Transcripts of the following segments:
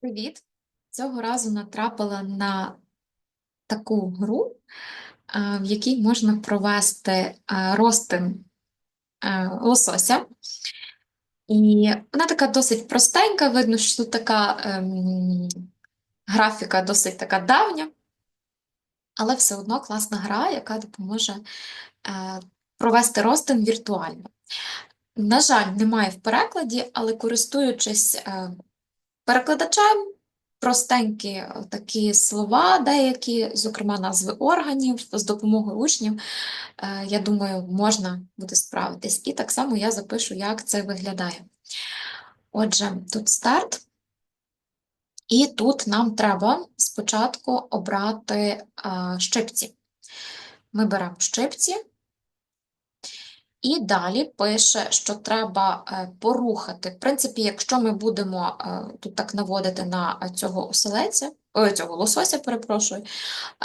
Привіт! Цього разу натрапила на таку гру, е, в якій можна провести е, ростин е, лосося. І вона така досить простенька, видно, що тут така ем, графіка досить така давня, але все одно класна гра, яка допоможе е, провести ростин віртуально. На жаль, немає в перекладі, але користуючись е, перекладачем, простенькі е, такі слова, деякі, зокрема назви органів, з допомогою учнів, е, я думаю, можна буде справитись. І так само я запишу, як це виглядає. Отже, тут старт. І тут нам треба спочатку обрати е, щипці. Ми беремо щипці. І далі пише, що треба е, порухати. В принципі, якщо ми будемо е, тут так наводити на цього оселеця, цього лосося, перепрошую,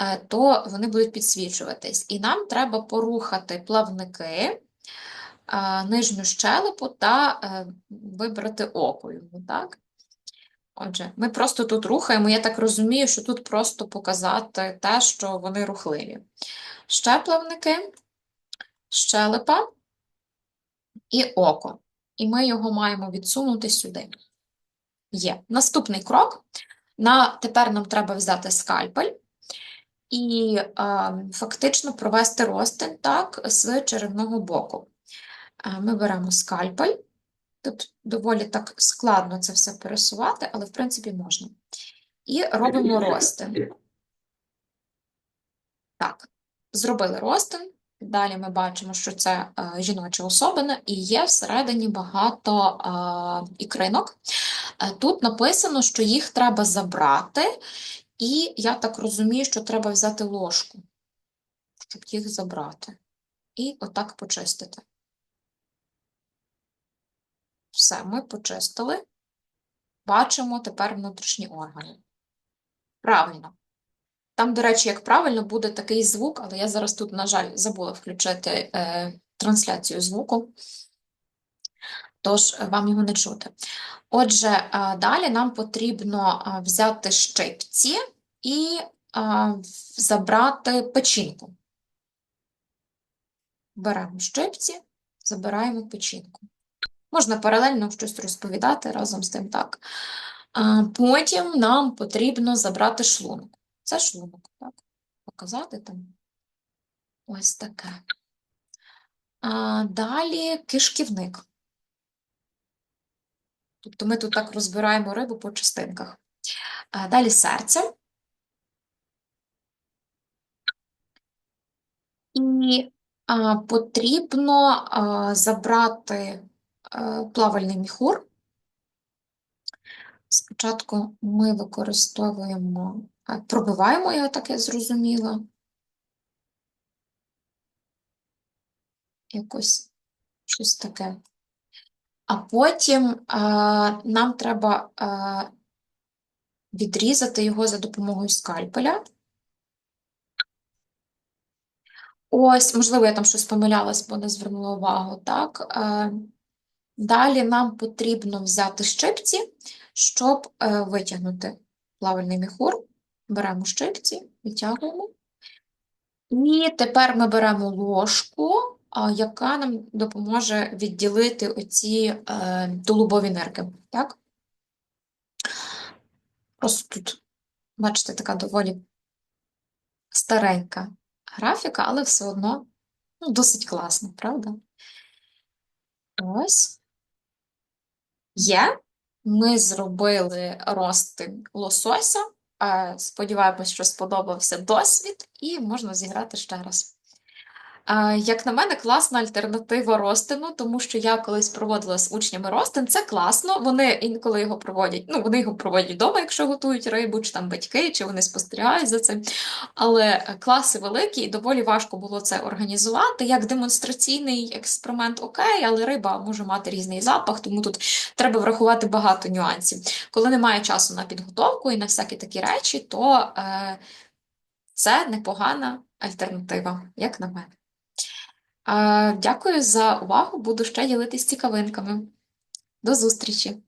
е, то вони будуть підсвічуватись. І нам треба порухати плавники, нижню щелепу та вибрати око йому, так? Отже, ми просто тут рухаємо, я так розумію, що тут просто показати те, що вони рухливі. Ще плавники, щелепа і око. І ми його маємо відсунути сюди. Є. Наступний крок. На, Тепер нам треба взяти скальпель і а, фактично провести розтин так, з черевного боку. А, ми беремо скальпель. Тут доволі так складно це все пересувати, але, в принципі, можна. І робимо розтин. Так, зробили розтин. Далі ми бачимо, що це е, жіноча особина, і є всередині багато е, ікринок. Е, тут написано, що їх треба забрати, і я так розумію, що треба взяти ложку, щоб їх забрати. І отак почистити. Все, ми почистили. Бачимо тепер внутрішні органи. Правильно. Там, до речі, як правильно, буде такий звук, але я зараз тут, на жаль, забула включити е, трансляцію звуку, тож е, вам його не чути. Отже, е, далі нам потрібно е, взяти щипці і е, забрати печінку. Беремо щипці, забираємо печінку. Можна паралельно щось розповідати разом з тим так. Потім нам потрібно забрати шлунок. Це шлунок, так? Показати там ось таке. А, Далі кишківник. Тобто ми тут так розбираємо рибу по частинках. А, Далі серце. І а, потрібно а, забрати а, плавальний міхур. Спочатку ми використовуємо Пробиваємо його, так я зрозуміла. Якось щось таке. А потім а, нам треба а, відрізати його за допомогою скальпеля. Ось, можливо, я там щось помилялась, бо не звернула увагу, так. А, далі нам потрібно взяти щипці, щоб е, витягнути плавальний міхур. Беремо щипці, витягуємо. І тепер ми беремо ложку, яка нам допоможе відділити оці е, тулубові нерки. Так? Просто тут, бачите, така доволі старенька графіка, але все одно ну, досить класно, правда? Ось. Є. Ми зробили ростин лосося. Сподіваємось, що сподобався досвід, і можна зіграти ще раз. Як на мене, класна альтернатива розтину, тому що я колись проводила з учнями розтин, це класно. Вони інколи його проводять. Ну, вони його проводять вдома, якщо готують рибу, чи там батьки, чи вони спостерігають за цим. Але класи великі, і доволі важко було це організувати. Як демонстраційний експеримент, окей, але риба може мати різний запах, тому тут треба врахувати багато нюансів. Коли немає часу на підготовку і на всякі такі речі, то е, це непогана альтернатива, як на мене. Дякую за увагу. Буду ще ділитись цікавинками. До зустрічі!